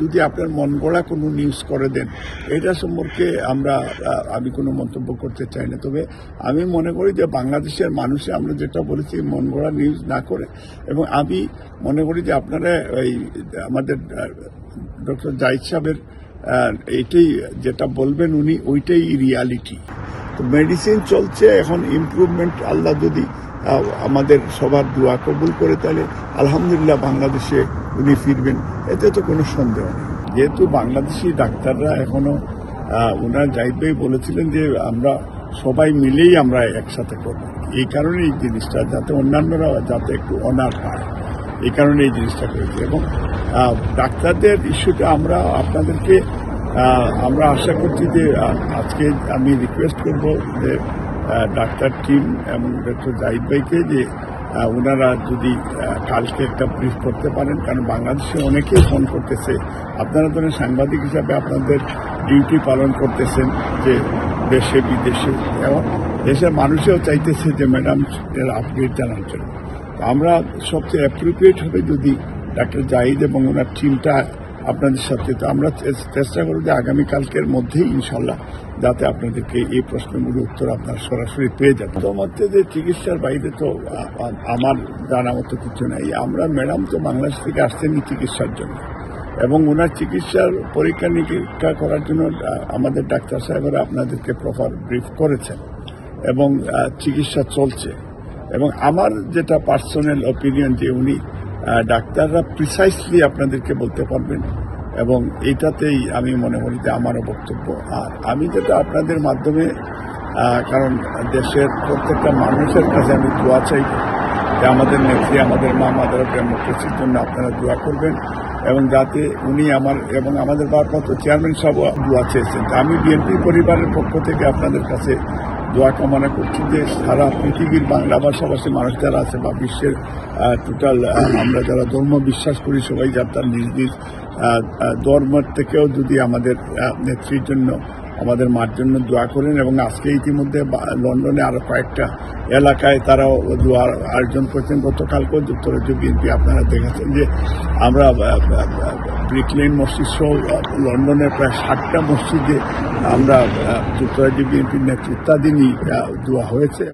যদি আপনার মন গড়া কোনো নিউজ করে দেন এটা সম্পর্কে আমরা আমি কোনো মন্তব্য করতে চাই না। তবে আমি মনে করি যে বাংলাদেশের মানুষে আমরা যেটা বলেছি মন গড়া নিউজ না করে এবং আমি মনে করি যে আপনারা এই আমাদের ডক্টর জাহিদ সাহেবের আহ, এইটাই যেটা বলবেন উনি ওইটাই রিয়ালিটি তো মেডিসিন চলছে এখন ইমপ্রুভমেন্ট আল্লাহ যদি আমাদের সবার দোয়া কবুল করে তাহলে আলহামদুলিল্লাহ বাংলাদেশে উনি ফিরবেন এতে তো কোনো সন্দেহ নেই। যেহেতু বাংলাদেশি ডাক্তাররা এখনও আহ, ওনার জাহিদ বলেছিলেন যে আমরা সবাই মিলেই আমরা একসাথে করব। এই কারণে এই জিনিসটা যাতে অন্যান্যরা যাতে একটু অনার পায় এই কারণে এই জিনিসটা করেছি। এবং ডাক্তারদের ইস্যুটা আমরা আপনাদেরকে আমরা আশা করছি যে আজকে আমি রিকোয়েস্ট করব যে ডাক্তার টিম এবং ডক্টর জাহিদ ভাইকে যে ওনারা যদি কালকে একটা ব্রিফ করতে পারেন, কারণ বাংলাদেশে অনেকেই ফোন করতেছে। আপনারা ধরেন সাংবাদিক হিসাবে আপনাদের ডিউটি পালন করতেছেন যে দেশে, বিদেশে, এবং দেশের মানুষেও চাইতেছে যে ম্যাডাম এর আপডেট জানার জন্য। আমরা সবচেয়ে অ্যাপ্রোপ্রিয়েট হবে যদি ডাক্তার জাহিদ এবং ওনার টিমটা আপনাদের সাথে। তো আমরা চেষ্টা করব যে আগামীকালকের মধ্যেই ইনশাল্লাহ যাতে আপনাদেরকে এই প্রশ্নগুলোর উত্তর আপনার সরাসরি পেয়ে যাবেন মধ্যে যে চিকিৎসার বাইরে তো আমার জানা মতো কিছু নাই। আমরা ম্যাডাম তো বাংলাদেশ থেকে আসছেনই চিকিৎসার জন্য। এবং ওনার চিকিৎসার পরীক্ষা নিরীক্ষা করার জন্য আমাদের ডাক্তার সাহেবরা আপনাদেরকে প্রপার ব্রিফ করেছেন এবং চিকিৎসা চলছে। এবং আমার যেটা পার্সোনাল অপিনিয়ন যে উনি ডাক্তাররা প্রিসাইসলি আপনাদেরকে বলতে পারবেন। এবং এটাতেই আমি মনে করি যে আমারও বক্তব্য। আর আমি যেটা আপনাদের মাধ্যমে কারণ দেশের প্রত্যেকটা মানুষের কাছে আমি দোয়া চাই যে আমাদের নেত্রী, আমাদের মা মাদার ডেমোক্রেসির জন্য আপনারা দোয়া করবেন। এবং যাতে উনি আমার, এবং আমাদের ভারপ্রাপ্ত চেয়ারম্যান সাহেব দোয়া চেয়েছেন। আমি বিএনপি পরিবারের পক্ষ থেকে আপনাদের কাছে দোয়া কামনা করছি যে সারা পৃথিবীর বাংলা ভাষাভাষী মানুষ যারা আছে বা বিশ্বের টোটাল আমরা যারা ধর্ম বিশ্বাস করি সবাই যার তার নিজ নিজ ধর্মের থেকেও যদি আমাদের নেত্রীর জন্য আমাদের মার জন্য দোয়া করেন এবং আজকে ইতিমধ্যে লন্ডনে আরও কয়েকটা এলাকায় তারা দোয়ার আয়োজন করছেন। গতকালকেও যুক্তরাজ্য বিএনপি আপনারা দেখেছেন যে আমরা ব্রিকলেন মসজিদ সহ লন্ডনের প্রায় ষাটটা মসজিদে আমরা যুক্তরাজ্য বিএনপির নেতৃত্বাধীনই দোয়া হয়েছে।